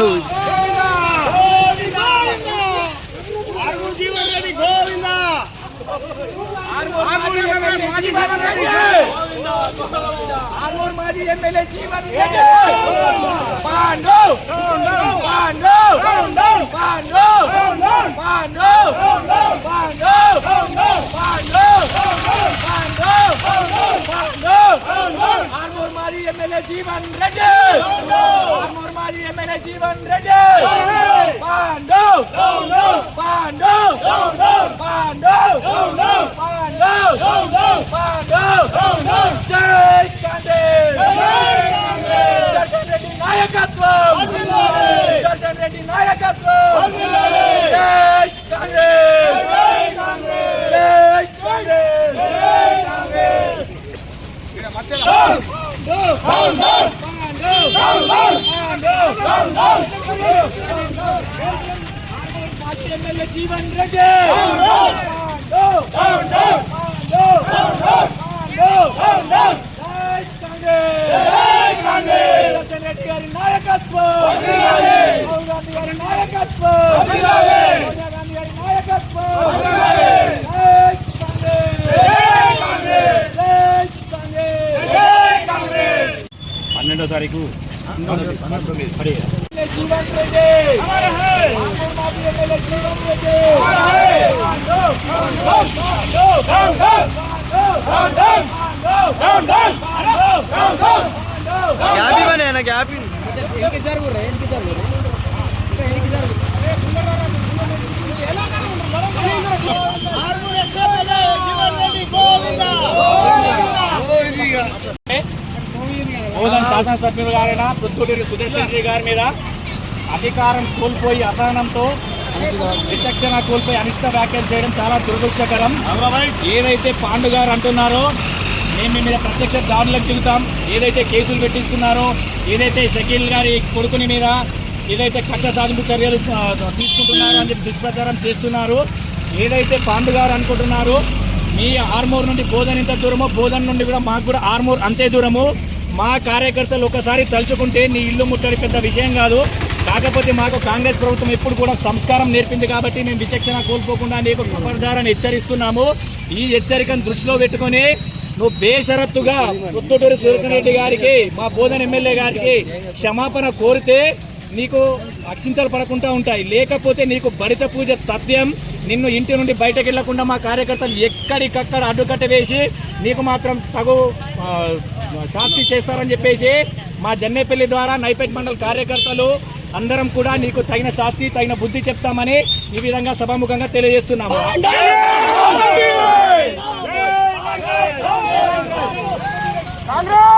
code. Pandu! Pandu! Pandu! Pandu! Pandu! Pandu! Pandu! మాజీ MLA Jeevan Reddy! Armoor మాజీ MLA Jeevan Reddy! Pandu Pandu Pandu Pandu Pandu జై కాంగ్రెస్! దర్శన్ రెడ్డి నాయకత్వం! దర్శన్ రెడ్డి నాయకత్వం! జై కాంగ్రెస్! జై జీవన్ రెడ్డి దర్శన్ రెడ్డి గారి నాయకత్వం రాహుల్ గాంధీ గారి నాయకత్వం సోనియా గాంధీ గారి నాయకత్వం జై కాంగ్రెస్ జై కాంగ్రెస్ పన్నెండో తారీఖు పడి జీవన్ రెడ్డి ఆంధ్ర మాజీ ఎమ్మెల్యే జీవన్ రెడ్డి గ్యాప్ ఇవ్వని ఆయన గ్యాప్ బోధన్ శాసనసభ్యులు గారైన పుత్తూరు సుదర్శన్ రెడ్డి గారి మీద అధికారం కోల్పోయి అసహనంతో విచక్షణ కోల్పోయి అనిష్ట వ్యాఖ్యలు చేయడం చాలా దురదృష్టకరం. ఏదైతే పాండు గారు అంటున్నారో మేము మీ మీద ప్రత్యక్ష దాడులకు దిగుతాం. ఏదైతే కేసులు పెట్టిస్తున్నారో ఏదైతే షకీల్ గారి కొడుకుని మీద ఏదైతే కక్ష సాధింపు చర్యలు తీసుకుంటున్నారో అని చెప్పి దుష్ప్రచారం చేస్తున్నారు. ఏదైతే పాండు గారు అనుకుంటున్నారో మీ ఆర్మూర్ నుండి బోధన్ ఎంత దూరమో బోధన్ నుండి కూడా మాకు కూడా ఆర్మూర్ అంతే దూరము. మా కార్యకర్తలు ఒకసారి తలుచుకుంటే నీ ఇల్లు ముట్టడి పెద్ద విషయం కాదు. కాకపోతే మాకు కాంగ్రెస్ ప్రభుత్వం ఎప్పుడు కూడా సంస్కారం నేర్పింది కాబట్టి మేము విచక్షణ కోల్పోకుండా నీకు ఖబర్దారని హెచ్చరిస్తున్నాము. ఈ హెచ్చరికను దృష్టిలో పెట్టుకొని నువ్వు బేషరత్తుగా పుత్తూరు రెడ్డి గారికి మా బోధన ఎమ్మెల్యే గారికి క్షమాపణ కోరితే నీకు అక్షింతలు పడకుండా ఉంటాయి. లేకపోతే నీకు భరిత పూజ తథ్యం నిన్ను ఇంటి నుండి బయటకు వెళ్ళకుండా మా కార్యకర్తలు ఎక్కడికక్కడ అడ్డుకట్ట వేసి నీకు మాత్రం తగు శాస్తి చేస్తారని చెప్పేసి మా జన్నేపల్లి ద్వారా నైపేట్ మండల్ కార్యకర్తలు అందరం కూడా నీకు తగిన శాస్తి తగిన బుద్ధి చెప్తామని ఈ విధంగా సభాముఖంగా తెలియజేస్తున్నాము. కాంగ్రెస్!